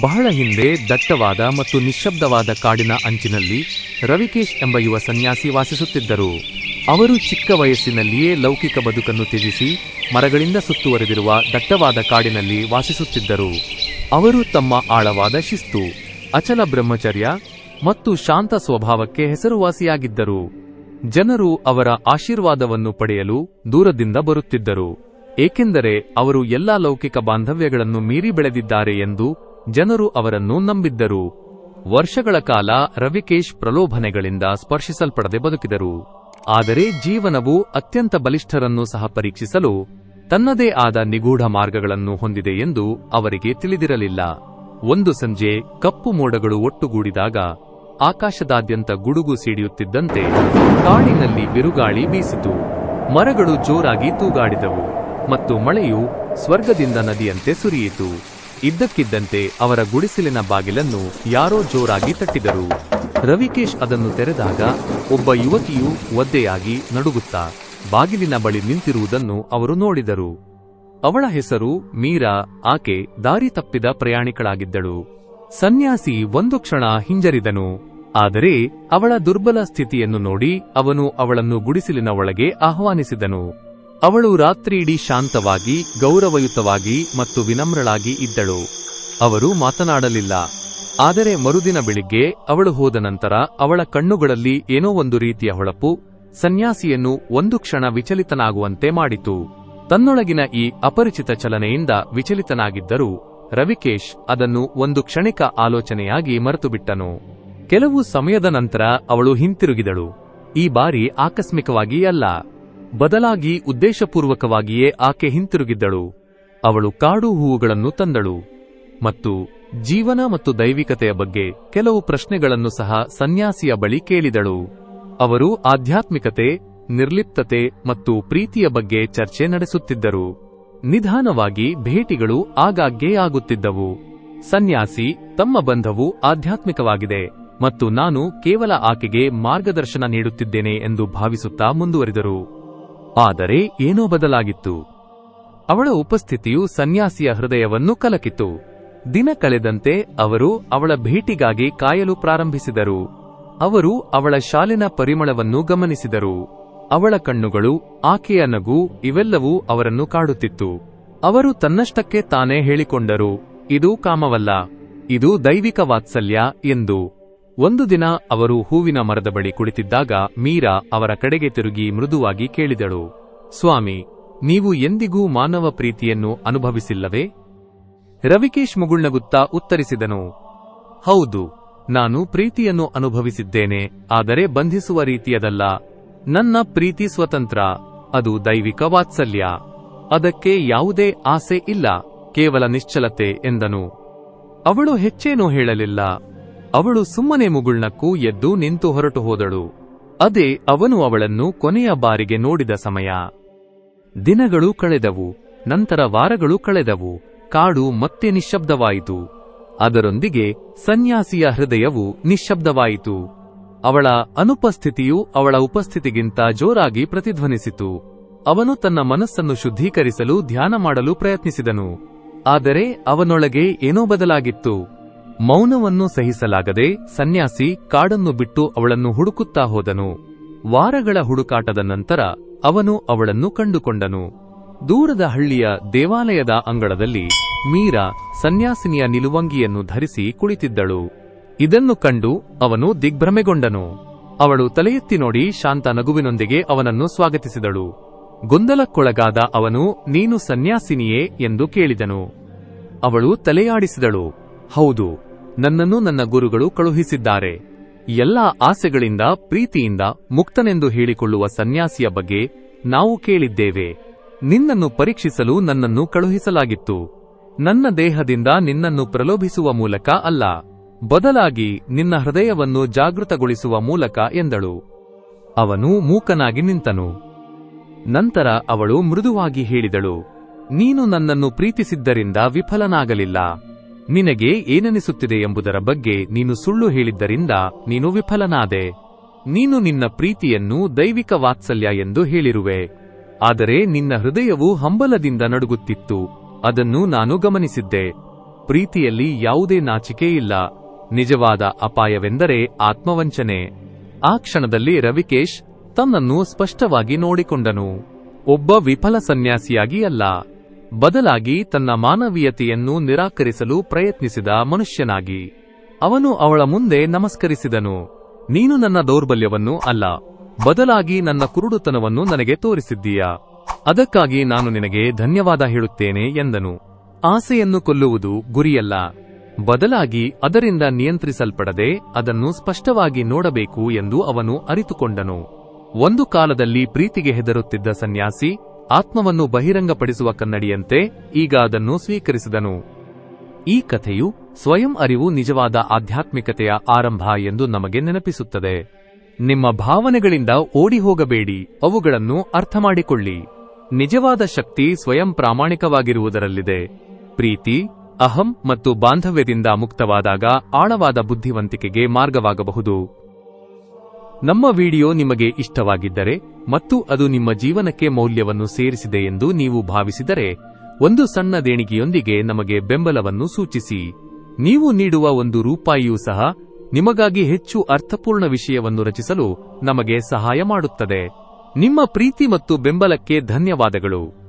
ಬಹಳ ಹಿಂದೆ ದಟ್ಟವಾದ ಮತ್ತು ನಿಶ್ಶಬ್ದವಾದ ಕಾಡಿನ ಅಂಚಿನಲ್ಲಿ ರವಿಕೇಶ್ ಎಂಬ ಯುವ ಸನ್ಯಾಸಿ ವಾಸಿಸುತ್ತಿದ್ದರು. ಅವರು ಚಿಕ್ಕ ವಯಸ್ಸಿನಲ್ಲಿಯೇ ಲೌಕಿಕ ಬದುಕನ್ನು ತ್ಯಜಿಸಿ ಮರಗಳಿಂದ ಸುತ್ತುವರೆದಿರುವ ದಟ್ಟವಾದ ಕಾಡಿನಲ್ಲಿ ವಾಸಿಸುತ್ತಿದ್ದರು. ಅವರು ತಮ್ಮ ಆಳವಾದ ಶಿಸ್ತು, ಅಚಲ ಬ್ರಹ್ಮಚರ್ಯ ಮತ್ತು ಶಾಂತ ಸ್ವಭಾವಕ್ಕೆ ಹೆಸರುವಾಸಿಯಾಗಿದ್ದರು. ಜನರು ಅವರ ಆಶೀರ್ವಾದವನ್ನು ಪಡೆಯಲು ದೂರದಿಂದ ಬರುತ್ತಿದ್ದರು. ಏಕೆಂದರೆ ಅವರು ಎಲ್ಲಾ ಲೌಕಿಕ ಬಾಂಧವ್ಯಗಳನ್ನು ಮೀರಿ ಬೆಳೆದಿದ್ದಾರೆ ಎಂದು ಜನರು ಅವರನ್ನು ನಂಬಿದ್ದರು. ವರ್ಷಗಳ ಕಾಲ ರವಿಕೇಶ್ ಪ್ರಲೋಭನೆಗಳಿಂದ ಸ್ಪರ್ಶಿಸಲ್ಪಡದೆ ಬದುಕಿದರು. ಆದರೆ ಜೀವನವು ಅತ್ಯಂತ ಬಲಿಷ್ಠರನ್ನು ಸಹ ಪರೀಕ್ಷಿಸಲು ತನ್ನದೇ ಆದ ನಿಗೂಢ ಮಾರ್ಗಗಳನ್ನು ಹೊಂದಿದೆ ಎಂದು ಅವರಿಗೆ ತಿಳಿದಿರಲಿಲ್ಲ. ಒಂದು ಸಂಜೆ ಕಪ್ಪು ಮೋಡಗಳು ಒಟ್ಟುಗೂಡಿದಾಗ ಆಕಾಶದಾದ್ಯಂತ ಗುಡುಗು ಸಿಡಿಯುತ್ತಿದ್ದಂತೆ ಕಾಡಿನಲ್ಲಿ ಬಿರುಗಾಳಿ ಬೀಸಿತು. ಮರಗಳು ಜೋರಾಗಿ ತೂಗಾಡಿದವು ಮತ್ತು ಮಳೆಯು ಸ್ವರ್ಗದಿಂದ ನದಿಯಂತೆ ಸುರಿಯಿತು. ಇದ್ದಕ್ಕಿದ್ದಂತೆ ಅವರ ಗುಡಿಸಿಲಿನ ಬಾಗಿಲನ್ನು ಯಾರೋ ಜೋರಾಗಿ ತಟ್ಟಿದರು. ರವಿಕೇಶ್ ಅದನ್ನು ತೆರೆದಾಗ ಒಬ್ಬ ಯುವತಿಯು ಒದ್ದೆಯಾಗಿ ನಡುಗುತ್ತಾ ಬಾಗಿಲಿನ ಬಳಿ ನಿಂತಿರುವುದನ್ನು ಅವರು ನೋಡಿದರು. ಅವಳ ಹೆಸರು ಮೀರಾ, ಆಕೆ ದಾರಿ ತಪ್ಪಿದ ಪ್ರಯಾಣಿಕಳಾಗಿದ್ದಳು. ಸನ್ಯಾಸಿ ಒಂದು ಕ್ಷಣ ಹಿಂಜರಿದನು, ಆದರೆ ಅವಳ ದುರ್ಬಲ ಸ್ಥಿತಿಯನ್ನು ನೋಡಿ ಅವನು ಅವಳನ್ನು ಗುಡಿಸಿಲಿನ ಒಳಗೆ ಆಹ್ವಾನಿಸಿದನು. ಅವಳು ರಾತ್ರಿಯಿಡೀ ಶಾಂತವಾಗಿ, ಗೌರವಯುತವಾಗಿ ಮತ್ತು ವಿನಮ್ರಳಾಗಿ ಇದ್ದಳು. ಅವರು ಮಾತನಾಡಲಿಲ್ಲ. ಆದರೆ ಮರುದಿನ ಬೆಳಿಗ್ಗೆ ಅವಳು ಹೋದ ನಂತರ ಅವಳ ಕಣ್ಣುಗಳಲ್ಲಿ ಏನೋ ಒಂದು ರೀತಿಯ ಹೊಳಪು, ಸನ್ಯಾಸಿಯನ್ನು ಒಂದು ಕ್ಷಣ ವಿಚಲಿತನಾಗುವಂತೆ ಮಾಡಿತು. ತನ್ನೊಳಗಿನ ಈ ಅಪರಿಚಿತ ಚಲನೆಯಿಂದ ವಿಚಲಿತನಾಗಿದ್ದರೂ ರವಿಕೇಶ್ ಅದನ್ನು ಒಂದು ಕ್ಷಣಿಕ ಆಲೋಚನೆಯಾಗಿ ಮರೆತುಬಿಟ್ಟನು. ಕೆಲವು ಸಮಯದ ನಂತರ ಅವಳು ಹಿಂತಿರುಗಿದಳು. ಈ ಬಾರಿ ಆಕಸ್ಮಿಕವಾಗಿ ಅಲ್ಲ. ಬದಲಾಗಿ ಉದ್ದೇಶಪೂರ್ವಕವಾಗಿಯೇ ಆಕೆ ಹಿಂತಿರುಗಿದ್ದಳು. ಅವಳು ಕಾಡು ಹೂವುಗಳನ್ನು ತಂದಳು. ಮತ್ತು ಜೀವನ ಮತ್ತು ದೈವಿಕತೆಯ ಬಗ್ಗೆ ಕೆಲವು ಪ್ರಶ್ನೆಗಳನ್ನು ಸಹ ಸನ್ಯಾಸಿಯ ಬಳಿ ಕೇಳಿದಳು. ಅವರು ಆಧ್ಯಾತ್ಮಿಕತೆ, ನಿರ್ಲಿಪ್ತತೆ ಮತ್ತು ಪ್ರೀತಿಯ ಬಗ್ಗೆ ಚರ್ಚೆ ನಡೆಸುತ್ತಿದ್ದರು. ನಿಧಾನವಾಗಿ ಭೇಟಿಗಳು ಆಗಾಗ್ಗೆ ಆಗುತ್ತಿದ್ದವು. ಸನ್ಯಾಸಿ, ತಮ್ಮ ಬಂಧವು ಆಧ್ಯಾತ್ಮಿಕವಾಗಿದೆ ಮತ್ತು ನಾನು ಕೇವಲ ಆಕೆಗೆ ಮಾರ್ಗದರ್ಶನ ನೀಡುತ್ತಿದ್ದೇನೆ ಎಂದು ಭಾವಿಸುತ್ತಾ ಮುಂದುವರಿದರು. ಆದರೆ ಏನೋ ಬದಲಾಗಿತ್ತು. ಅವಳ ಉಪಸ್ಥಿತಿಯು ಸನ್ಯಾಸಿಯ ಹೃದಯವನ್ನು ಕಲಕಿತು. ದಿನ ಕಳೆದಂತೆ ಅವರು ಅವಳ ಭೇಟಿಗಾಗಿ ಕಾಯಲು ಪ್ರಾರಂಭಿಸಿದರು. ಅವರು ಅವಳ ಶಾಲಿನ ಪರಿಮಳವನ್ನು ಗಮನಿಸಿದರು. ಅವಳ ಕಣ್ಣುಗಳು, ಆಕೆಯ ನಗು, ಇವೆಲ್ಲವೂ ಅವರನ್ನು ಕಾಡುತ್ತಿತ್ತು. ಅವರು ತನ್ನಷ್ಟಕ್ಕೆ ತಾನೇ ಹೇಳಿಕೊಂಡರು, ಇದು ಕಾಮವಲ್ಲ, ಇದು ದೈವಿಕ ವಾತ್ಸಲ್ಯ ಎಂದು. ಒಂದು ದಿನ ಅವರು ಹೂವಿನ ಮರದ ಬಳಿ ಕುಳಿತಿದ್ದಾಗ ಮೀರಾ ಅವರ ಕಡೆಗೆ ತಿರುಗಿ ಮೃದುವಾಗಿ ಕೇಳಿದಳು, ಸ್ವಾಮಿ, ನೀವು ಎಂದಿಗೂ ಮಾನವ ಪ್ರೀತಿಯನ್ನು ಅನುಭವಿಸಿಲ್ಲವೇ? ರವಿಕೇಶ್ ಮುಗುಳ್ನಗುತ್ತಾ ಉತ್ತರಿಸಿದನು, ಹೌದು, ನಾನು ಪ್ರೀತಿಯನ್ನು ಅನುಭವಿಸಿದ್ದೇನೆ, ಆದರೆ ಬಂಧಿಸುವ ರೀತಿಯದಲ್ಲ. ನನ್ನ ಪ್ರೀತಿ ಸ್ವತಂತ್ರ, ಅದು ದೈವಿಕ ವಾತ್ಸಲ್ಯ. ಅದಕ್ಕೆ ಯಾವುದೇ ಆಸೆ ಇಲ್ಲ, ಕೇವಲ ನಿಶ್ಚಲತೆ ಎಂದನು. ಅವಳು ಹೆಚ್ಚೇನೂ ಹೇಳಲಿಲ್ಲ. ಅವಳು ಸುಮ್ಮನೆ ಮುಗುಳ್ನಕ್ಕೂ ಎದ್ದು ನಿಂತು ಹೊರಟು ಹೋದಳು. ಅದೇ ಅವನು ಅವಳನ್ನು ಕೊನೆಯ ಬಾರಿಗೆ ನೋಡಿದ ಸಮಯ. ದಿನಗಳು ಕಳೆದವು, ನಂತರ ವಾರಗಳು ಕಳೆದವು, ಕಾಡು ಮತ್ತೆ ನಿಶ್ಶಬ್ದವಾಯಿತು. ಅದರೊಂದಿಗೆ ಸನ್ಯಾಸಿಯ ಹೃದಯವು ನಿಶ್ಶಬ್ದವಾಯಿತು. ಅವಳ ಅನುಪಸ್ಥಿತಿಯು ಅವಳ ಉಪಸ್ಥಿತಿಗಿಂತ ಜೋರಾಗಿ ಪ್ರತಿಧ್ವನಿಸಿತು. ಅವನು ತನ್ನ ಮನಸ್ಸನ್ನು ಶುದ್ಧೀಕರಿಸಲು ಧ್ಯಾನ ಮಾಡಲು ಪ್ರಯತ್ನಿಸಿದನು. ಆದರೆ ಅವನೊಳಗೆ ಏನೋ ಬದಲಾಗಿತ್ತು. ಮೌನವನ್ನು ಸಹಿಸಲಾಗದೆ ಸನ್ಯಾಸಿ ಕಾಡನ್ನು ಬಿಟ್ಟು ಅವಳನ್ನು ಹುಡುಕುತ್ತಾ ಹೋದನು. ವಾರಗಳ ಹುಡುಕಾಟದ ನಂತರ ಅವನು ಅವಳನ್ನು ಕಂಡುಕೊಂಡನು. ದೂರದ ಹಳ್ಳಿಯ ದೇವಾಲಯದ ಅಂಗಳದಲ್ಲಿ ಮೀರಾ ಸನ್ಯಾಸಿನಿಯ ನಿಲುವಂಗಿಯನ್ನು ಧರಿಸಿ ಕುಳಿತಿದ್ದಳು. ಇದನ್ನು ಕಂಡು ಅವನು ದಿಗ್ಭ್ರಮೆಗೊಂಡನು. ಅವಳು ತಲೆಯೆತ್ತಿ ನೋಡಿ ಶಾಂತ ನಗುವಿನೊಂದಿಗೆ ಅವನನ್ನು ಸ್ವಾಗತಿಸಿದಳು. ಗೊಂದಲಕ್ಕೊಳಗಾದ ಅವನು, ನೀನು ಸನ್ಯಾಸಿನಿಯೇ? ಎಂದು ಕೇಳಿದನು. ಅವಳು ತಲೆಯಾಡಿಸಿದಳು. ಹೌದು ನನ್ನನ್ನು ನನ್ನ ಗುರುಗಳು ಕಳುಹಿಸಿದ್ದಾರೆ. ಎಲ್ಲ ಆಸೆಗಳಿಂದ, ಪ್ರೀತಿಯಿಂದ ಮುಕ್ತನೆಂದು ಹೇಳಿಕೊಳ್ಳುವ ಸನ್ಯಾಸಿಯ ಬಗ್ಗೆ ನಾವು ಕೇಳಿದ್ದೇವೆ. ನಿನ್ನನ್ನು ಪರೀಕ್ಷಿಸಲು ನನ್ನನ್ನು ಕಳುಹಿಸಲಾಗಿತ್ತು. ನನ್ನ ದೇಹದಿಂದ ನಿನ್ನನ್ನು ಪ್ರಲೋಭಿಸುವ ಮೂಲಕ ಅಲ್ಲ. ಬದಲಾಗಿ ನಿನ್ನ ಹೃದಯವನ್ನು ಜಾಗೃತಗೊಳಿಸುವ ಮೂಲಕ ಎಂದಳು. ಅವನು ಮೂಕನಾಗಿ ನಿಂತನು. ನಂತರ ಅವಳು ಮೃದುವಾಗಿ ಹೇಳಿದಳು. ನೀನು ನನ್ನನ್ನು ಪ್ರೀತಿಸಿದ್ದರಿಂದ ವಿಫಲನಾಗಲಿಲ್ಲ. ನಿನಗೆ ಏನನಿಸುತ್ತಿದೆ ಎಂಬುದರ ಬಗ್ಗೆ ನೀನು ಸುಳ್ಳು ಹೇಳಿದ್ದರಿಂದ ನೀನು ವಿಫಲನಾದೆ. ನೀನು ನಿನ್ನ ಪ್ರೀತಿಯನ್ನು ದೈವಿಕ ವಾತ್ಸಲ್ಯ ಎಂದು ಹೇಳಿರುವೆ. ಆದರೆ ನಿನ್ನ ಹೃದಯವು ಹಂಬಲದಿಂದ ನಡುಗುತ್ತಿತ್ತು. ಅದನ್ನು ನಾನು ಗಮನಿಸಿದ್ದೆ. ಪ್ರೀತಿಯಲ್ಲಿ ಯಾವುದೇ ನಾಚಿಕೆ ಇಲ್ಲ. ನಿಜವಾದ ಅಪಾಯವೆಂದರೆ ಆತ್ಮವಂಚನೆ. ಆ ಕ್ಷಣದಲ್ಲಿ ರವಿಕೇಶ್ ತನ್ನನ್ನು ಸ್ಪಷ್ಟವಾಗಿ ನೋಡಿಕೊಂಡನು. ಒಬ್ಬ ವಿಫಲ ಸನ್ಯಾಸಿಯಾಗಿ ಅಲ್ಲ. ಬದಲಾಗಿ ತನ್ನ ಮಾನವೀಯತೆಯನ್ನು ನಿರಾಕರಿಸಲು ಪ್ರಯತ್ನಿಸಿದ ಮನುಷ್ಯನಾಗಿ. ಅವನು ಅವಳ ಮುಂದೆ ನಮಸ್ಕರಿಸಿದನು. ನೀನು ನನ್ನ ದೌರ್ಬಲ್ಯವನ್ನು ಅಲ್ಲ. ಬದಲಾಗಿ ನನ್ನ ಕುರುಡುತನವನ್ನು ನನಗೆ ತೋರಿಸಿದ್ದೀಯಾ. ಅದಕ್ಕಾಗಿ ನಾನು ನಿನಗೆ ಧನ್ಯವಾದ ಹೇಳುತ್ತೇನೆ ಎಂದನು. ಆಸೆಯನ್ನು ಕೊಲ್ಲುವುದು ಗುರಿಯಲ್ಲ. ಬದಲಾಗಿ ಅದರಿಂದ ನಿಯಂತ್ರಿಸಲ್ಪಡದೆ ಅದನ್ನು ಸ್ಪಷ್ಟವಾಗಿ ನೋಡಬೇಕು ಎಂದು ಅವನು ಅರಿತುಕೊಂಡನು. ಒಂದು ಕಾಲದಲ್ಲಿ ಪ್ರೀತಿಗೆ ಹೆದರುತ್ತಿದ್ದ ಸನ್ಯಾಸಿ ಆತ್ಮವನ್ನು ಬಹಿರಂಗಪಡಿಸುವ ಕನ್ನಡಿಯಂತೆ ಈಗ ಅದನ್ನು ಸ್ವೀಕರಿಸಿದನು. ಈ ಕಥೆಯು ಸ್ವಯಂ ಅರಿವು ನಿಜವಾದ ಆಧ್ಯಾತ್ಮಿಕತೆಯ ಆರಂಭ ಎಂದು ನಮಗೆ ನೆನಪಿಸುತ್ತದೆ. ನಿಮ್ಮ ಭಾವನೆಗಳಿಂದ ಓಡಿ ಹೋಗಬೇಡಿ ಅವುಗಳನ್ನು ಅರ್ಥಮಾಡಿಕೊಳ್ಳಿ. ನಿಜವಾದ ಶಕ್ತಿ ಸ್ವಯಂ ಪ್ರಾಮಾಣಿಕವಾಗಿರುವುದರಲ್ಲಿದೆ. ಪ್ರೀತಿ, ಅಹಂ ಮತ್ತು ಬಾಂಧವ್ಯದಿಂದ ಮುಕ್ತವಾದಾಗ ಆಳವಾದ ಬುದ್ಧಿವಂತಿಕೆಗೆ ಮಾರ್ಗವಾಗಬಹುದು. ನಮ್ಮ ವಿಡಿಯೋ ನಿಮಗೆ ಇಷ್ಟವಾಗಿದ್ದರೆ ಮತ್ತು ಅದು ನಿಮ್ಮ ಜೀವನಕ್ಕೆ ಮೌಲ್ಯವನ್ನು ಸೇರಿಸಿದೆ ಎಂದು ನೀವು ಭಾವಿಸಿದರೆ, ಒಂದು ಸಣ್ಣ ದೇಣಿಗೆಯೊಂದಿಗೆ ನಮಗೆ ಬೆಂಬಲವನ್ನು ಸೂಚಿಸಿ. ನೀವು ನೀಡುವ ಒಂದು ರೂಪಾಯಿಯೂ ಸಹ ನಿಮಗಾಗಿ ಹೆಚ್ಚು ಅರ್ಥಪೂರ್ಣ ವಿಷಯವನ್ನು ರಚಿಸಲು ನಮಗೆ ಸಹಾಯ ಮಾಡುತ್ತದೆ. ನಿಮ್ಮ ಪ್ರೀತಿ ಮತ್ತು ಬೆಂಬಲಕ್ಕೆ ಧನ್ಯವಾದಗಳು.